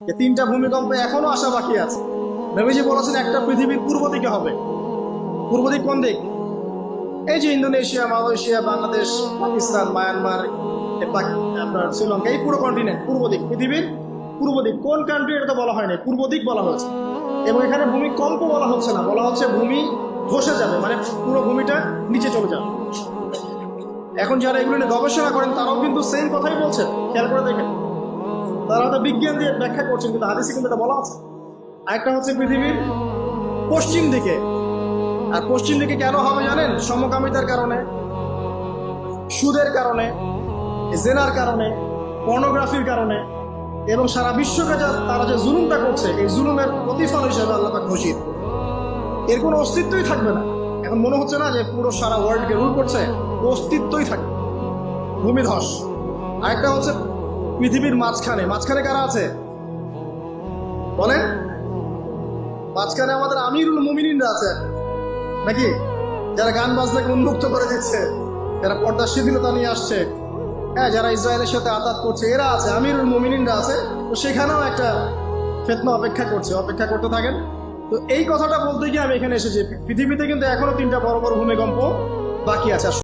তিনটা ভূমিকম্প এখনও আসা বাকি আছে। নবীজি বলেছেন একটা পৃথিবীর পূর্ব দিকে হবে। পূর্ব দিক কোন দিক? এই যে Indonesia, Malaysia, Bangladesh, Pakistan, Myanmar আপনার শ্রীলঙ্কা, এই পুরো কন্টিনেন্ট পূর্ব দিক। পৃথিবীর পূর্ব দিক। কোন কান্ট্রি এটা তো বলা হয়নি? পূর্ব দিক বলা হয়েছে। এবং এখানে ভূমিকম্প বলা হচ্ছে না। বলা হচ্ছে ভূমি ধসে যাবে মানে পুরো ভূমিটা নিচে চলে যাবে। এখন যারা এগুলো নিয়ে গবেষণা করেন, তারাও কিন্তু সেম কথাই বলছেন। খেয়াল করে দেখেন। তারা হয়তো বিজ্ঞান দিয়ে ব্যাখ্যা করছেন, কিন্তু হাদিসে কিন্তু এটা বলা আছে। আরেকটা হচ্ছে পৃথিবীর পশ্চিম দিকে। আর পশ্চিম দিকে কেন হবে জানেন? সমকামিতার কারণে, সুদের কারণে, জেনার কারণে, পর্নোগ্রাফির কারণে, এবং সারা বিশ্বকে যা তারা যে জুলুমটা করছে, এই জুলুমের প্রতিফল হিসেবে আল্লাহ ঘোষিত এর কোনো অস্তিত্বই থাকবে না। এখন মনে হচ্ছে না যে পুরো সারা ওয়ার্ল্ডকে রুল করছে, অস্তিত্বই থাকবে। ভূমিধস। আরেকটা হচ্ছে পৃথিবীর মাঝখানে। মাঝখানে কারা আছে? বলেন। মাঝখানে আমাদের আমিরুল মুমিনিনরা আছে। নাকি? যারা গান বাজনাকে উন্মুক্ত করে দিচ্ছে। যারা পর্দার শিথিলতা নিয়ে আসছে। হ্যাঁ যারা ইসরায়েলের সাথে আতাত করছে, এরা আছে, আমিরুল মুমিনিনরা আছে। তো সেখানেও একটা ফেতনা অপেক্ষা করছে। অপেক্ষা করতে থাকেন। তো এই কথাটা বলতে গিয়ে আমি এখানে এসেছি। পৃথিবীতে কিন্তু এখনও তিনটা বড় বড় ভূমিকম্প বাকি আছে।